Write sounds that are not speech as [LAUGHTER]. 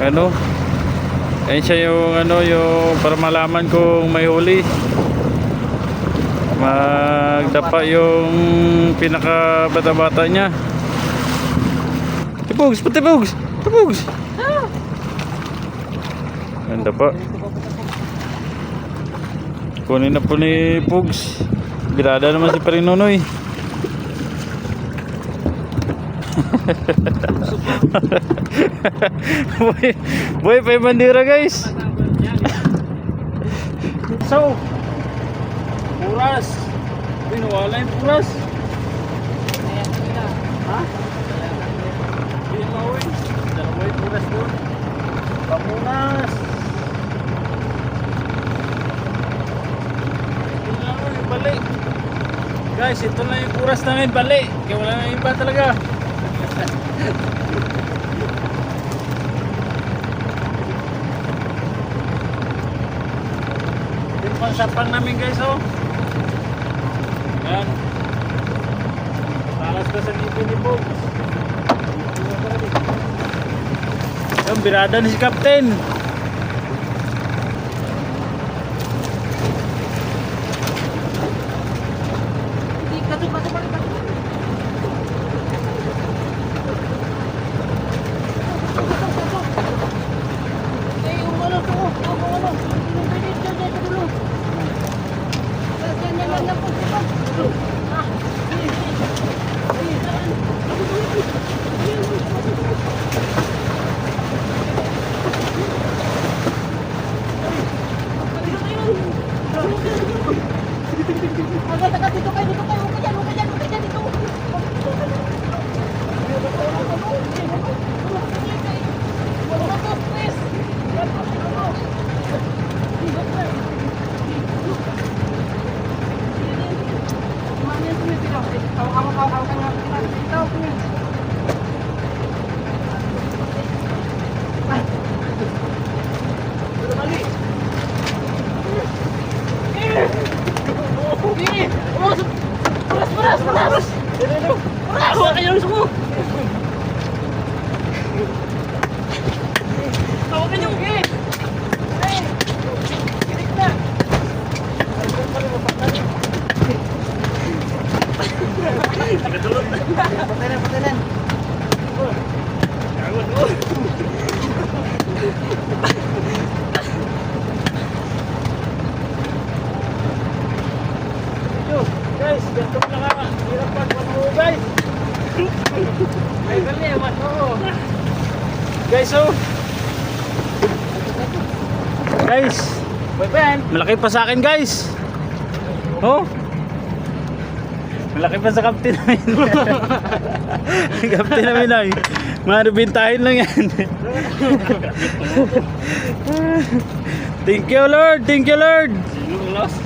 ano? Ayun siya yung ano yung para malaman kung may huli. Magdapa yung pinaka bata-bata niya. Tipugs patipugs tipugs! Ganda pa kunin na po ni Pugs. Birada naman si Parinonoy boy, boy, pa yung bandera guys. so, puras. Pinawala yung puras. Ha? Mo eh. Yung puras doon. Pamunas. Ito na ako yung bali. Guys, ito na yung puras namin bali. Kaya wala na iba talaga. Yung pangsapang namin guys oh. Yan. Talas ka sa ngipin ni Bob. Yung birada ni si Captain. Ini, oh, beras, beras, beras. Beras, beras. Beras, beras. Beras, beras. Beras, beras. Yo, guys, ganito mo lang hirap pag mo guys. Ay, dali, mas oo. Guys, oh. Guys, malaki pa sa akin, guys. Oh. Malaki pa sa kapten namin. [LAUGHS] kapten namin ay. Marubintahin lang yan. [LAUGHS] thank you, Lord. Thank you, Lord. Lost.